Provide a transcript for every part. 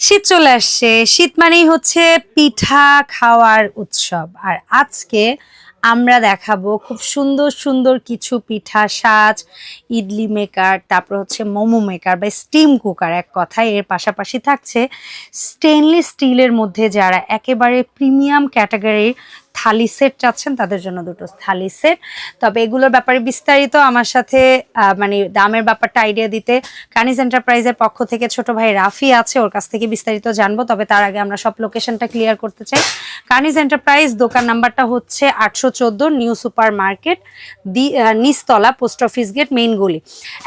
শীত চলে আসছে। শীত মানেই হচ্ছে পিঠা খাওয়ার উৎসব। আর আজকে আমরা দেখাবো খুব সুন্দর সুন্দর কিছু পিঠা সাজ, ইডলি মেকার, তারপর হচ্ছে মোমো মেকার বা স্টিম কুকার এক কথায়। এর পাশাপাশি থাকছে স্টেনলেস স্টিলের মধ্যে যারা একেবারে প্রিমিয়াম ক্যাটাগরির থালি সেট চাচ্ছেন, তাদের জন্য দুটো থালি সেট। তবে এগুলোর ব্যাপারে বিস্তারিত আমার সাথে মানে দামের ব্যাপারটা আইডিয়া দিতে কানিজ এন্টারপ্রাইজের পক্ষ থেকে ছোট ভাই রাফি আছে, ওর কাছ থেকে বিস্তারিত জানব। তবে তার আগে আমরা সব লোকেশনটা ক্লিয়ার করতে চাই। কানিজ এন্টারপ্রাইজ দোকান নাম্বারটা হচ্ছে আটশো চোদ্দ নিউ সুপার মার্কেট, দি নিচতলা, পোস্ট অফিস গেট, মেইন গলি।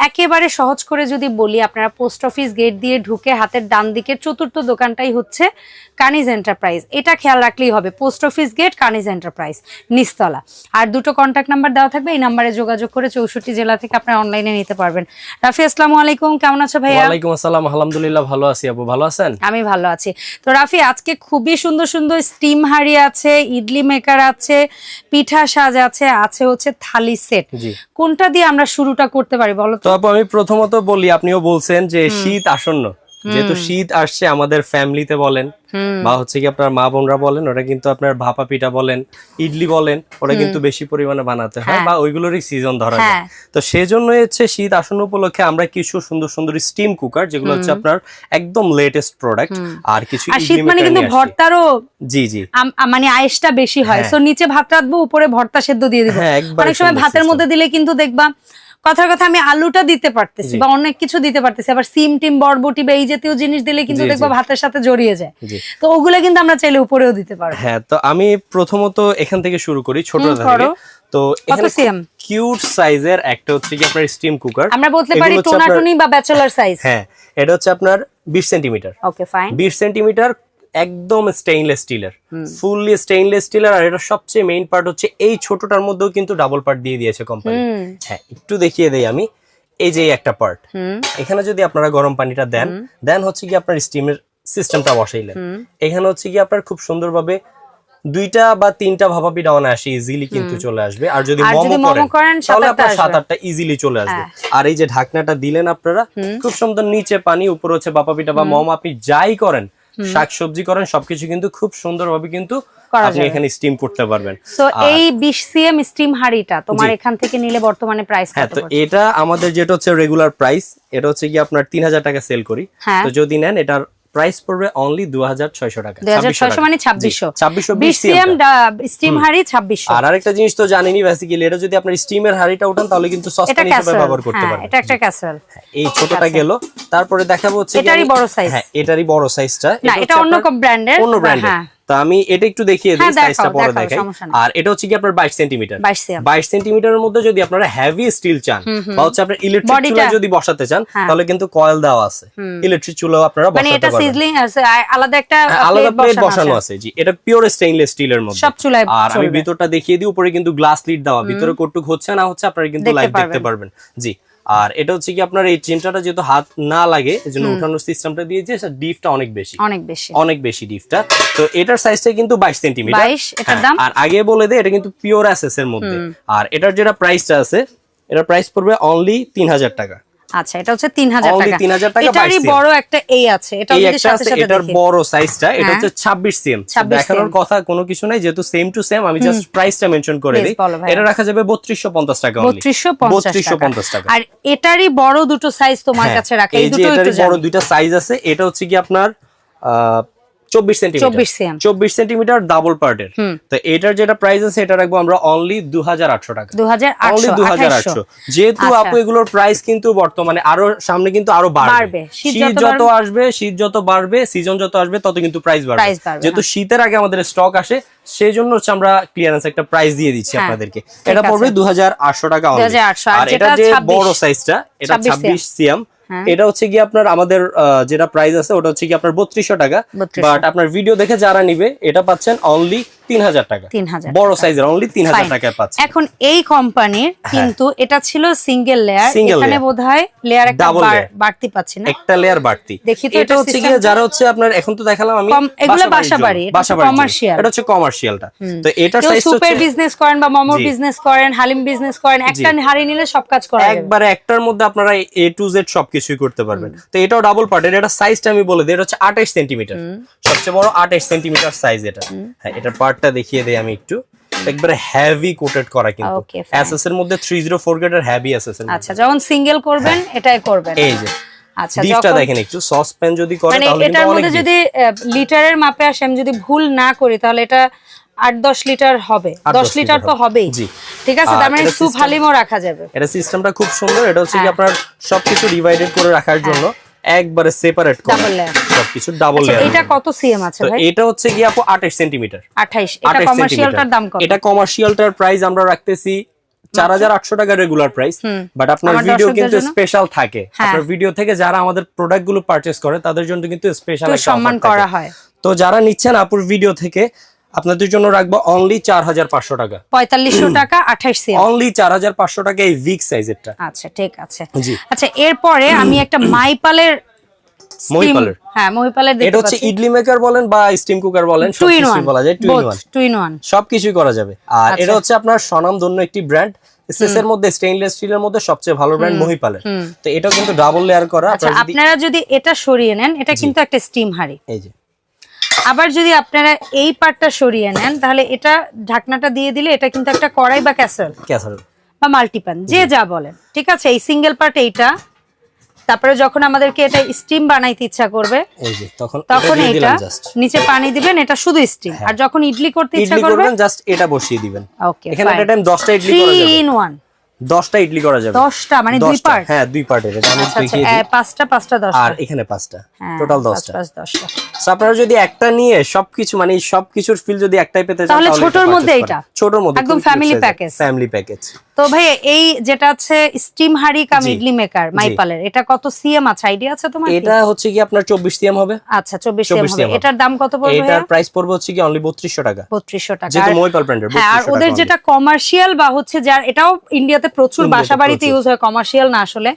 একেবারে সহজ করে যদি বলি, আপনারা পোস্ট অফিস গেট দিয়ে ঢুকে হাতের ডান দিকের চতুর্থ দোকানটাই হচ্ছে কানিজ এন্টারপ্রাইজ এটা খেয়াল রাখলেই হবে, post office gate Kaniz enterprise নিচতলা আর দুটো কন্ট্যাক্ট নাম্বার দেওয়া থাকবে এই নাম্বারে যোগাযোগ করে চৌষট্টি জেলা থেকে আপনারা অনলাইনে নিতে পারবেন। রাফি আসসালামু আলাইকুম কেমন আছো ভাইয়া? ওয়ালাইকুম আসসালাম আলহামদুলিল্লাহ ভালো আছি আপু ভালো আছেন? আমি ভালো আছি। তো রাফি আজকে খুবই সুন্দর সুন্দর স্টিম হাড়ি আছে ইডলি মেকার আছে পিঠা সাজ আছে আছে হচ্ছে থালি সেট কোনটা দিয়ে আমরা শুরুটা করতে পারি বলো তো? আপু আমি প্রথমত বলি আপনিও বলছেন যে শীত আসন্ন। যেহেতু শীত আসছে আমাদের ফ্যামিলিতে বলেন বা হচ্ছে কি আপনার মা বোনরা বলেন ওটা কিন্তু আপনার ভাপা পিঠা বলেন ইডলি বলেন ওটা কিন্তু বেশি পরিমাণে বানাতে হয় হ্যাঁ। বা ওইগুলোরই সিজন ধরা যায়। হ্যাঁ। তো সেজন্য হচ্ছে শীত আসন্ন উপলক্ষে আমরা কিছু সুন্দর সুন্দর স্টিম কুকার যেগুলো হচ্ছে আপনার একদম লেটেস্ট প্রোডাক্ট আর কিছু শীত মানে কিন্তু ভর্তারও জি জি। মানে আয়েসটা বেশি হয়। হ্যাঁ। সো নিচে ভাত রাখব উপরে ভর্তা সেদ্ধ দিয়ে দিব। হ্যাঁ অনেক সময় ভাতের মধ্যে দিলে কিন্তু দেখবা কথার কথা আমি আলুটা দিতে পারতেছি বা অনেক কিছু দিতে পারতেছি আবার সিম টিম বরবটি বা এই জাতীয় জিনিস দিলে কিন্তু দেখবা। ভাতের সাথে জড়িয়ে যায়। তো ওগুলো কিন্তু আমরা চাইলে উপরেও দিতে পারব। হ্যাঁ তো আমি প্রথমত এখান থেকে শুরু করি ছোট তো এখানে কিউট সাইজের একটা হচ্ছে কি আপনার স্টিম কুকার। আমরা বলতে পারি টোনাটুনি বা ব্যাচেলার সাইজ। হ্যাঁ এটা হচ্ছে আপনার বিশ সেন্টিমিটার। Okay fine. বিশ সেন্টিমিটার একদম স্টেইনলেস স্টিলের ফুললি স্টেইনলেস স্টিলের আর এটা সবচেয়ে মেইন পার্ট হচ্ছে এই ছোটটার মধ্যেও কিন্তু ডাবল পার্ট দিয়ে দিয়েছে কোম্পানি হ্যাঁ একটু দেখিয়ে দেই আমি। এই যে একটা পার্ট এখানে যদি আপনারা গরম পানিটা দেন দেন হচ্ছে কি আপনার স্টিমের সিস্টেমটা বসাইলেন। এখানে হচ্ছে কি আপনার খুব সুন্দরভাবে দুইটা বা তিনটা ভাপা পিঠা অনায়াসে ইজিলি কিন্তু চলে আসবে। আর যদি মোমো করেন তাহলে আপনার সাত আটটা ইজিলি চলে আসবে। হ্যাঁ। আর এই যে ঢাকনাটা দিলেন আপনারা খুব সুন্দর নিচে পানি উপর হচ্ছে পিঠা বা মোমো আপনি যাই করেন শাকসবজি করেন সবকিছু কিন্তু খুব সুন্দরভাবে কিন্তু আপনি এখানে স্টিম করতে পারবেন। তো আর- এই বিশ সিএম স্টিম হাড়িটা তোমার এখান থেকে নিলে বর্তমানে প্রাইস হ্যাঁ কত তো এটা আমাদের যেটা হচ্ছে রেগুলার প্রাইস এটা হচ্ছে কি আপনার তিন হাজার টাকা সেল করি। হ্যাঁ। তো যদি নেন এটার প্রাইস পড়বে অনলি দু হাজার ছয়শো টাকা। 2600 মানে 2600 ছাব্বিশশো। বিশ সিএম স্টিম হাড়ি ছাব্বিশশো। আর আরেকটা জিনিস তো জানেনই বেসিক্যালি এটা যদি আপনার স্টিমের হাড়িটা উঠান তাহলে কিন্তু হিসেবে ব্যবহার করতে হ্যাঁ পারবেন। এটা একটা ক্যাসেল এই ছোটটা গেল। তারপরে দেখাবো হচ্ছে এটারই বড় সাইজ হ্যাঁ এটারই বড় সাইজটা না এটা অন্য ব্র্যান্ডের। অন্য ব্র্যান্ডের। হ্যাঁ। তো আমি এটা একটু দেখিয়ে দিই হ্যাঁ, সাইজটা পরে দেখাই। আর এটা হচ্ছে কি আপনার বাইশ সেন্টিমিটার 22 সিএম বাইশ সেন্টিমিটারের মধ্যে যদি আপনারা হেভি স্টিল চান বা হচ্ছে আপনার ইলেকট্রিক চুলা যদি বসাতে চান হ্যাঁ। তাহলে কিন্তু কয়েল দেওয়া আছে। ইলেকট্রিক চুলাও আপনারা মানে এটা সিজলিং আছে আলাদা একটা হ্যাঁ, আলাদা প্লেট বসানো আছে। জি। এটা পিওর স্টেইনলেস স্টিলের মধ্যে। সব চুলায় আর আমি ভিতরটা দেখিয়ে দিই উপরে কিন্তু গ্লাস লিড দেওয়া। ভিতরে কটুক হচ্ছে না হচ্ছে আপনারা কিন্তু লাইভ দেখতে। পারবেন। জি। আর এটা হচ্ছে কি আপনার এই চিমটাটা যেহেতু হাত না লাগে এজন্য উঠানোর সিস্টেমটা দিয়ে যে ডিপটা অনেক বেশি। অনেক বেশি। অনেক বেশি ডিপটা তো এটার সাইজটা কিন্তু বাইশ সেন্টিমিটার 22 এটার দাম? আর আগে বলে দে এটা কিন্তু পিওর অ্যাসেস এর মধ্যে আর এটার যেটা প্রাইসটা আছে এটার প্রাইস পড়বে অনলি তিন হাজার টাকা। আচ্ছা এটা হচ্ছে তিন হাজার Only টাকা। 3000 টাকা এটারই বড় একটা এই আছে এটা যদি সাথে সাথে এটার বড় সাইজটা এটা হ্যাঁ। হচ্ছে 26 সিএম দেখানোর কথা কোনো কিছু নাই যেহেতু সেম টু সেম আমি জাস্ট প্রাইসটা মেনশন করে দিই। এটা রাখা যাবে 3250 টাকা অনলি 3250 3250 টাকা। আর এটারই বড় দুটো সাইজ তোমার হ্যাঁ, কাছে রাখা এই দুটো একটু বড় দুটো সাইজ আছে এটা হচ্ছে কি আপনার আহ, চব্বিশ সেন্টিমিটার চব্বিশ সেন্টিমিটার ডাবল পার্টের। তো এটার যেটা প্রাইস আছে এটা রাখব আমরা অনলি দু হাজার আটশো টাকা। অনলি দু হাজার আটশো। যেহেতু আচ্ছা। আপু এগুলোর প্রাইস কিন্তু বর্তমানে আরও সামনে কিন্তু আরও বাড়বে। শীত যত আসবে শীত যত বাড়বে সিজন যত আসবে তত কিন্তু প্রাইস বাড়বে। যেহেতু শীতের আগে আমাদের স্টক আসে সেই জন্য হচ্ছে আমরা ক্লিয়ারেন্স একটা প্রাইস দিয়ে দিচ্ছি হ্যাঁ, আপনাদেরকে। এটা পড়বে দু হাজার আটশো টাকা only। 2800 আর এটা যে বড় সাইজটা এটা 26 ছাব্বিশ সিএম হ্যাঁ। এটা হচ্ছে কি আপনার আমাদের যেটা প্রাইস আছে ওটা হচ্ছে কি আপনার বত্রিশশো টাকা। বাট আপনার ভিডিও দেখে যারা নিবে এটা পাচ্ছেন অনলি তিন হাজার টাকা। তিন হাজার বড় সাইজের অনলি তিন হাজার. টাকায় পাচ্ছে এখন এই কোম্পানির কিন্তু এটা ছিল সিঙ্গেল লেয়ার হ্যাঁ। এখানে বোধহয় লেয়ার একটা বাড়তি পাচ্ছি না। একটা লেয়ার বাড়তি। দেখি তো এটা এটা হচ্ছে টা। যারা হচ্ছে আপনার এখন তো দেখালাম আমি এগুলো বাসাবাড়ি, জন্য, এটা হচ্ছে। এটা কমার্শিয়ালটা তো কেউ সাইজ সুপের হচ্ছে বিজনেস করেন বা মোমোর বিজনেস করেন হালিম বিজনেস করেন একটা হাড়ি নিলে সব কাজ করা একবারে একটার মধ্যে আপনারা এ টু জেড সবকিছুই করতে পারবেন। তো এটাও ডাবল পার্টের এটা সাইজটা আমি বলে দিই এটা হচ্ছে আঠাশ সেন্টিমিটার সবচেয়ে বড় আঠাশ সেন্টিমিটার সাইজ এটা। হ্যাঁ এটার পার্টটা দেখিয়ে দেই আমি একটু। একবারে হেভি কোটেড করা কিন্তু। এসএস এর মধ্যে 304 গ্রেডের হেভি এসএস এর আচ্ছা যখন সিঙ্গেল করবেন এটাই করবেন। হ্যাঁ। এই যে। আচ্ছা ডিপটা দেখেন একটু সসপ্যান যদি করে মানে তাহলে এটার মধ্যে যদি লিটারের মাপে আসে আমি যদি ভুল না করি তাহলে এটা আট দশ লিটার হবে। দশ লিটার তো হবে। হবেই। জি। ঠিক আছে তার মানে হালিমও রাখা যাবে। এটা সিস্টেমটা খুব সুন্দর। এটা হচ্ছে কি হ্যাঁ। আপনার সবকিছু ডিভাইডেড করে রাখার জন্য। একবারে সেপারেট করে Double layer। সবকিছু ডাবল আচ্ছা, লেয়ার এটা কত সিএম আছে ভাই? এটা হচ্ছে কি আপু 28 সেন্টিমিটার আঠাইশ এটা কমার্শিয়ালটার দাম কত? এটা কমার্শিয়ালটার প্রাইস আমরা রাখতেছি চার হাজার আটশো টাকা রেগুলার প্রাইস বাট আপনার ভিডিও কিন্তু স্পেশাল থাকে। হ্যাঁ। আপনার ভিডিও থেকে যারা আমাদের প্রোডাক্টগুলো পারচেস করে তাদের জন্য কিন্তু স্পেশাল সম্মান করা হয়। তো যারা নিচ্ছেন আপুর ভিডিও থেকে আপনাদের জন্য রাখব অনলি চার হাজার পাঁচশো টাকা। পঁয়তাল্লিশশো টাকা আঠাইশ সিএম অনলি চার হাজার পাঁচশো টাকা এই ভিক সাইজেরটা আচ্ছা ঠিক আছে। আচ্ছা এরপরে আমি একটা মাইপালের মহিপালের? হ্যাঁ মহিপালের এটা হচ্ছে ইডলি মেকার বলেন বা স্টিম কুকার বলেন সবকিছু বলা যায় টু ইন ওয়ান সবকিছুই করা যাবে। আর আচ্ছা। এটা হচ্ছে আপনার স্বনামধন্য একটি ব্র্যান্ড মধ্যে স্টেইনলেস স্টিলের মধ্যে সবচেয়ে ভালো ব্র্যান্ড মহিপালের তো কিন্তু ডাবল লেয়ার করা। আচ্ছা আপনারা যদি আপনারা যদি এটা সরিয়ে নেন এটা কিন্তু একটা স্টিম হাড়ি। এই যে। আবার যদি আপনারা এই পার্টটা সরিয়ে নেন তাহলে এটা ঢাকনাটা দিয়ে দিলে এটা কিন্তু একটা কড়াই বা ক্যাসেল। ক্যাসেল। বা মাল্টিপ্যান যে যা বলেন। ঠিক আছে? এই সিঙ্গেল পার্ট এইটা। তারপরে যখন আমাদেরকে এটা স্টিম বানাইতে ইচ্ছা করবে তখন এটা নিচে পানি দিবেন এটা শুধু স্টিম। হ্যাঁ। আর যখন ইডলি করতে ইচ্ছা করবেন জাস্ট এটা বসিয়ে দিবেন। ওকে এখানে একটা টাইম 10টা ইডলি করা যাবে। 3 ইন 1 দশটা ইডলি করা যাবে। দশটা মানে দুই পার্ট? হ্যাঁ দুই পার্টের আমি আচ্ছা, দেখিয়ে আচ্ছা, দিই। পাঁচটা পাঁচটা দশটা। আর এখানে পাঁচটা। হ্যাঁ, টোটাল দশটা। দশটা। আপনারা যদি একটা নিয়ে সবকিছু মানে সবকিছুর ফিল যদি একটাই পেতে চান তাহলে ছোটর মধ্যে এটা ছোটর মধ্যে একদম ফ্যামিলি প্যাকেজ ফ্যামিলি প্যাকেজ তো ভাই এই যেটা আছে স্টিম হাড়ি কাম ইডলি মেকার মাইপালের এটা কত সিএম আছে? আইডিয়া আছে তোমার এটা হচ্ছে কি আপনার 24 সিএম হবে? আচ্ছা চব্বিশ সিএম হবে। এটার দাম কত পড়বে এটার প্রাইস পড়বে হচ্ছে কি অনলি 3200 টাকা। বত্রিশশো টাকা। যেহেতু আর- মহিপাল ব্র্যান্ডের হ্যাঁ আর ওদের যেটা কমার্শিয়াল বা হচ্ছে যার এটাও ইন্ডিয়াতে প্রচুর ইন্ডিয়াতে বাসা বাড়িতে ইউজ হয় কমার্শিয়াল না আসলে।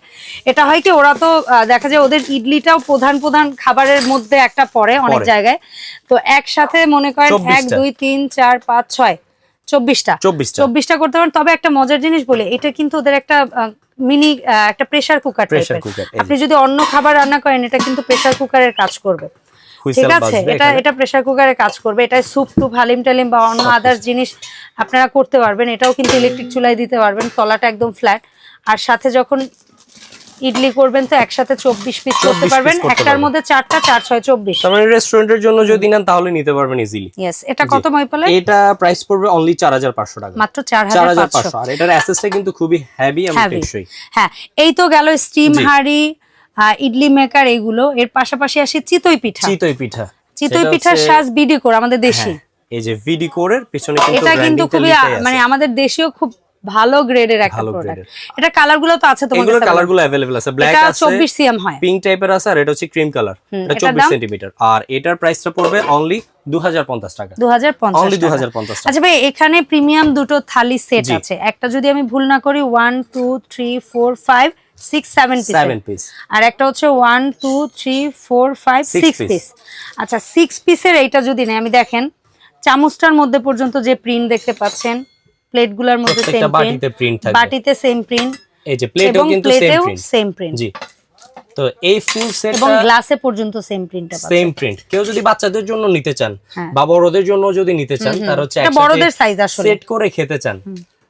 এটা হয় কি ওরা তো দেখা যায় ওদের ইডলিটাও প্রধান প্রধান খাবারের মধ্যে একটা পড়ে অনেক জায়গায়। তো একসাথে মনে করেন এক 24টা। দুই তিন চার পাঁচ ছয়। চব্বিশটা। 24টা চব্বিশটা করতে পারেন। তবে একটা মজার জিনিস বলি এটা কিন্তু ওদের একটা মিনি একটা প্রেসার কুকার। আপনি যদি অন্য খাবার রান্না করেন এটা কিন্তু প্রেসার কুকারের কাজ করবে। ঠিক আছে? এটা এটা প্রেসার কুকারে কাজ করবে। এটা স্যুপ টুপ হালিম টালিম বা অন্য আদার্স জিনিস আপনারা করতে পারবেন। এটাও কিন্তু ইলেকট্রিক চুলায় দিতে পারবেন। তলাটা একদম ফ্ল্যাট আর সাথে যখন ইডলি করবেন তো একসাথে চব্বিশ পিস করতে পারবেন। একটার মধ্যে চারটা চার ছয় চব্বিশ। মানে রেস্টুরেন্টের জন্য যদি নেন তাহলে নিতে পারবেন ইজিলি ইয়েস এটা কত ময়পালে এটা প্রাইস পড়বে অনলি 4500 টাকা। মাত্র চার হাজার পাঁচশো। আর এটার অ্যাসেসটা কিন্তু খুবই এবং টেকসই। হ্যাঁ এই তো গেল স্টিম। হাঁড়ি ইডলি মেকার এগুলো। এর পাশাপাশি আসি চিতই পিঠা। চিতই পিঠা। চিতই পিঠার সাজ বিডি করে আমাদের দেশি। হ্যাঁ, এই যে ভিডি কোরের পিছনে কিন্তু এটা কিন্তু খুবই। মানে আমাদের দেশীয় খুব ভালো গ্রেডের একটা ভালো প্রোডাক্ট grade এটা কালার গুলো তো আছে তোমার এগুলোর কাছে কালার গুলো अवेलेबल আছে ব্ল্যাক এটা আছে 24 সিএম হয় পিঙ্ক টাইপের আছে আর এটা হচ্ছে ক্রিম কালার এটা এটার 24 দাম? সেন্টিমিটার আর এটার প্রাইসটা পড়বে অনলি 2050 টাকা 2050 অনলি টাকা। 2050 টাকা আচ্ছা ভাই এখানে প্রিমিয়াম দুটো থালি সেট জি। আছে একটা যদি আমি ভুল না করি 1 2 3 4 5 6 7 পিস 7 পিস আর একটা হচ্ছে 1 2 3 4 5 Six 6 piece। পিস আচ্ছা 6 পিসের এইটা যদি নেই আমি দেখেন চামচটার মধ্যে পর্যন্ত যে প্রিন্ট দেখতে পাচ্ছেন প্লেটগুলোর মধ্যে সেম প্রিন্ট বাটিতে প্রিন্ট থাকবে। বাটিতে সেম প্রিন্ট এই যে প্লেটেও কিন্তু সেম প্রিন্ট সেম প্রিন্ট জি। তো এই ফুল সেট এবং গ্লাসে পর্যন্ত সেম প্রিন্টটা সেম প্রিন্ট কেউ যদি বাচ্চাদের জন্য নিতে চান হ্যাঁ। বা বড়দের জন্য যদি নিতে চান তার হচ্ছে এটা বড়দের সাইজ আসলে। সেট করে খেতে চান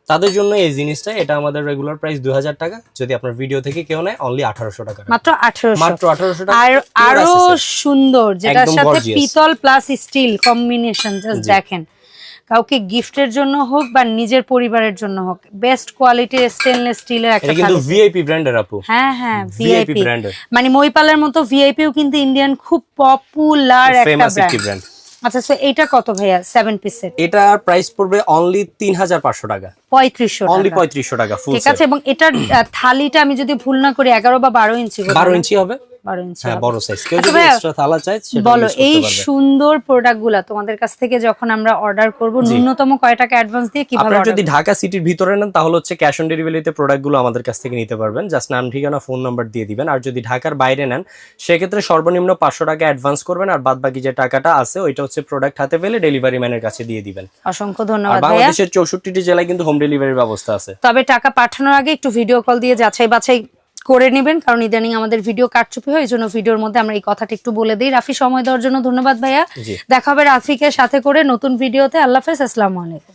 তাদের জন্য এই জিনিসটা এটা আমাদের রেগুলার প্রাইস 2000 টাকা। যদি আপনার ভিডিও থেকে কেউ নেয় অনলি 1800 টাকা। মাত্র 1800 মাত্র 1800 টাকা। আর আরও সুন্দর যেটার সাথে পিতল প্লাস স্টিল কম্বিনেশন জাস্ট দেখেন। কাউকে গিফটের জন্য হোক বা নিজের পরিবারের জন্য হোক বেস্ট কোয়ালিটির স্টেনলেস স্টিলের একটা কিন্তু। ভিআইপি ব্র্যান্ডের আপু। হ্যাঁ হ্যাঁ ভিআইপি brand-এর। মানে মইপালের মতো ভিআইপিও কিন্তু ইন্ডিয়ান খুব পপুলার একটা ফেমাস একটি ব্র্যান্ড আচ্ছা সো এইটা কত ভাইয়া? সেভেন পিসের এটার প্রাইস পড়বে অনলি 3500 টাকা। পঁয়ত্রিশশো অনলি টাকা। 3500 টাকা ফুল ঠিক আছে এবং এটার থালিটা আমি যদি ভুল না করি এগারো বা বারো ইঞ্চি বোধহয় 12 ইঞ্চি হবে। বারো ইঞ্চি হ্যাঁ হবে। বড় সাইজ কেউ আচ্ছা যদি এক্সট্রা থালা চায় সেটা বলো এই সুন্দর প্রোডাক্ট তোমাদের কাছ থেকে যখন আমরা অর্ডার করব ন্যূনতম কয় টাকা অ্যাডভান্স দিয়ে কীভাবে আপনারা যদি ঢাকা সিটির ভিতরে নেন তাহলে হচ্ছে ক্যাশ অন ডেলিভারিতে প্রোডাক্টগুলো আমাদের কাছ থেকে নিতে পারবেন। জাস্ট নাম ঠিকানা ফোন নাম্বার দিয়ে দিবেন। আর যদি ঢাকার বাইরে নেন সেক্ষেত্রে সর্বনিম্ন পাঁচশো টাকা অ্যাডভান্স করবেন। আর বাদ বাকি যে টাকাটা আছে ওইটা হচ্ছে প্রোডাক্ট হাতে পেলে ডেলিভারি ম্যানের কাছে দিয়ে দিবেন। অসংখ্য ধন্যবাদ বাংলাদেশের চৌষট্টিটি জেলায় কিন্তু হোম ডেলিভারির ব্যবস্থা আছে। তবে টাকা পাঠানোর আগে একটু ভিডিও কল দিয়ে যাচাই বাছাই করে নেবেন কারণ ইদানিং আমাদের ভিডিও কাটচুপি হয় এই জন্য ভিডিওর মধ্যে আমরা এই কথাটা একটু বলে দিই। রাফি সময় দেওয়ার জন্য ধন্যবাদ ভাইয়া। দেখা হবে রাফিকে সাথে করে নতুন ভিডিওতে। আল্লাহ হাফেজ আসসালামু আলাইকুম।